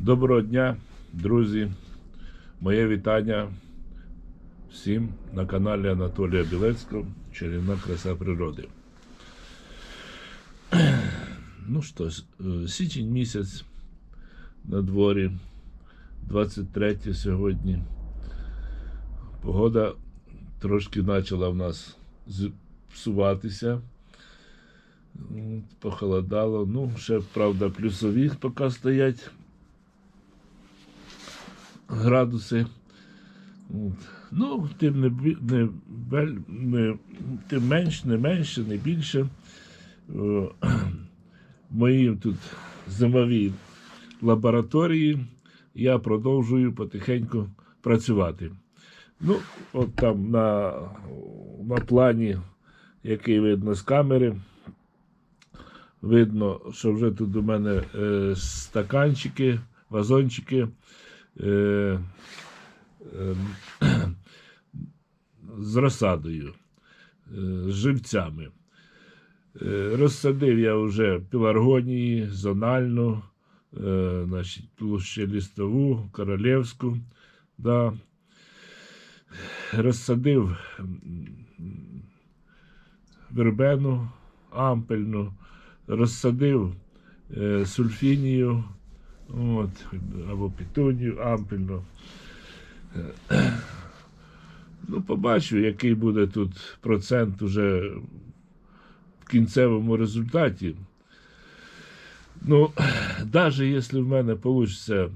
Доброго дня, друзі. Моє вітання всім на каналі Анатолія Білецького Чарівна краса природи. Ну що ж, е, січень місяць на дворі, 23 сьогодні. Погода трошки почала в нас псуватися. Похолодало. Ну, ще, правда, плюсові поки стоять градуси. От. Ну, тим не, не, не, тим менш, не менше, не більше. О, Мої тут зимові лабораторії я продовжую потихеньку працювати. Ну, от там на, на плані, який видно з камери, видно, що вже тут у мене е, стаканчики, вазончики е, е, з розсадою, е, з живцями. Е, Розсадив я вже піларгонії, зональну, е, значить, листову, королевську. Да. Розсадив вербену ампельну, розсадив сульфінію, от, або петунію ампельну. Ну, побачу, який буде тут процент уже в кінцевому результаті. Ну, навіть якщо в мене вийде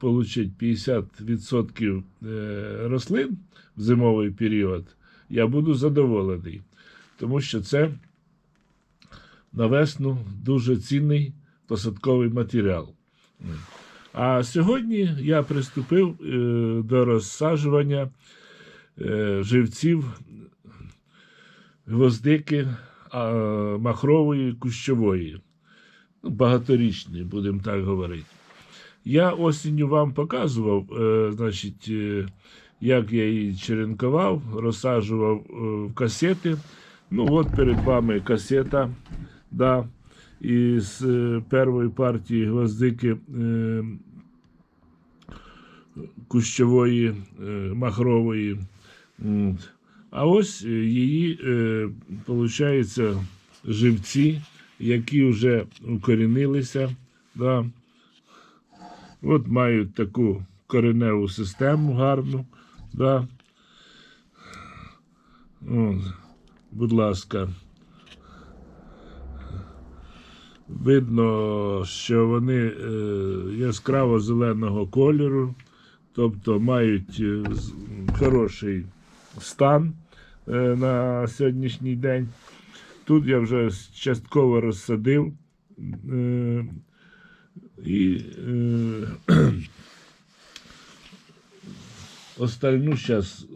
отримати 50% е, рослин в зимовий період, я буду задоволений, тому що це на весну дуже цінний посадковий матеріал. А сьогодні я приступив е, до розсаджування е, живців гвоздики махрової кущової. Ну, багаторічної, будемо так говорити. Я осінню вам показував, е, значить, як я її черенкував, розсаджував в касети. Ну, от перед вами касета. Да, із е, першої партії гвоздики е, кущової, е, махрової. А ось її, виходить, живці, які вже укорінилися. Да. От мають таку кореневу систему гарну. Да. От, будь ласка. Видно, що вони е, яскраво зеленого кольору, тобто мають е, хороший стан е, на сьогоднішній день. Тут я вже частково розсадив. І остальну зараз,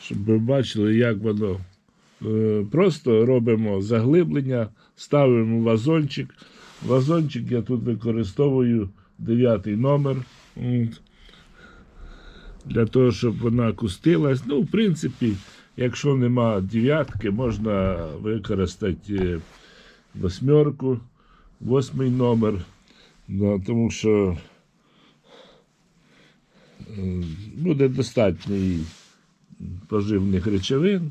щоб ви бачили, як воно. Е, Просто робимо заглиблення, ставимо вазончик. Вазончик я тут використовую дев'ятий номер. Для того, щоб вона кустилась. Ну, в принципі, якщо нема дев'ятки, можна використати е, восьмерку, восьмий номер. Да, тому що е, буде достатньо поживних речовин.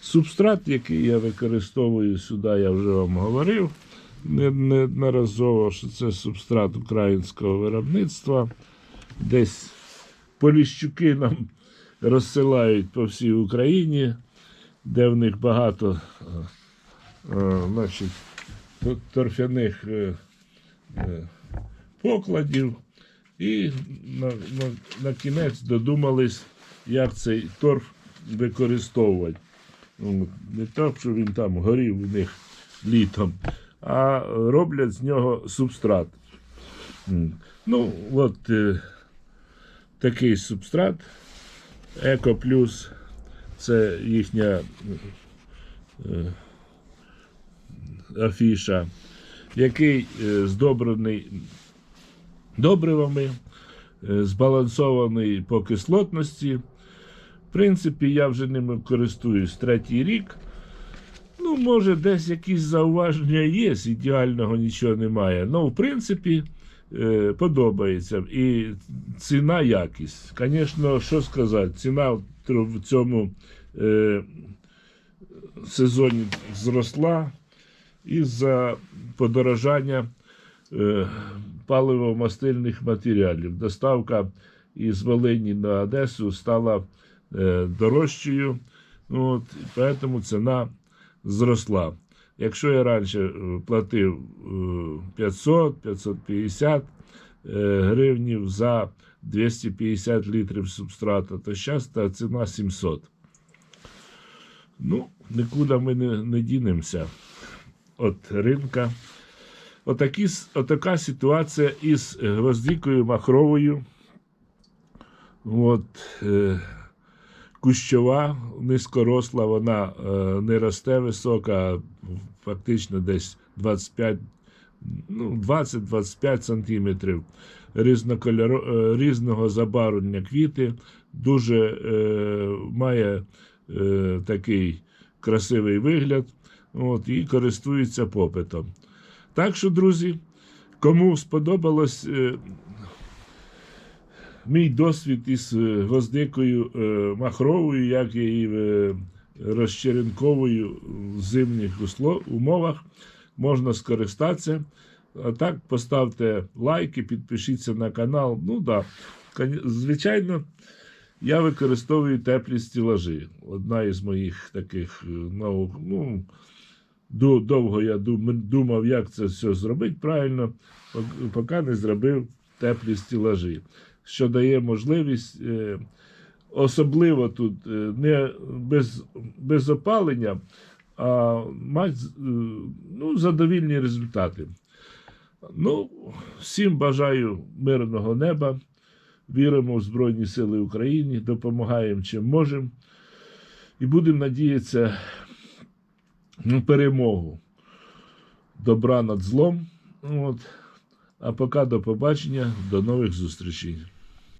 Субстрат, який я використовую сюди, я вже вам говорив не- неодноразово, що це субстрат українського виробництва. Десь поліщуки нам розсилають по всій Україні, де в них багато е, е, значить, торфяних е, покладів. І на, на, на кінець додумались, як цей торф використовувати. Ну, Не так, що він там горів у них літом, а роблять з нього субстрат. Ну, от е, такий субстрат. Еко Плюс це їхня е, афіша, який е, здобрений добривами, е, збалансований по кислотності. В принципі, я вже ними користуюсь третій рік. Ну, може, десь якісь зауваження є, ідеального нічого немає. Ну, в принципі, е, подобається. І ціна якість. Звісно, що сказати, ціна в цьому е, сезоні зросла із-за подорожання е, паливо-мастильних матеріалів. Доставка із Волині на Одесу стала дорожчою, ну, от, тому ціна зросла. Якщо я раніше е, платив е, 500-550 е, гривнів за 250 літрів субстрата, то зараз та ціна 700. Ну, нікуди ми не, не дінемося від ринка. Отакі, отака ситуація із гвоздикою махровою. От, е, кущова, низькоросла, вона е, не росте висока, фактично десь 25, ну, 20-25 сантиметрів. Різнокольоро, е, різного забарвлення квіти, дуже е, має е, такий красивий вигляд от, і користується попитом. Так що, друзі, кому сподобалось е, мій досвід із е, гвоздикою е, махровою, як і е, розчеренковою в зимніх умовах, можна скористатися. А так, поставте лайки, підпишіться на канал. Ну да. звичайно, я використовую теплі стілажі. Одна із моїх таких наук. Ну, довго я думав, як це все зробити правильно, поки не зробив теплі стілажі, що дає можливість, е, особливо тут е, не без, без опалення, а мати е, ну, задовільні результати. Ну, всім бажаю мирного неба. Віримо в Збройні Сили України, допомагаємо чим можемо. І будемо надіятися на перемогу добра над злом. От. А поки до побачення, до нових зустрічей.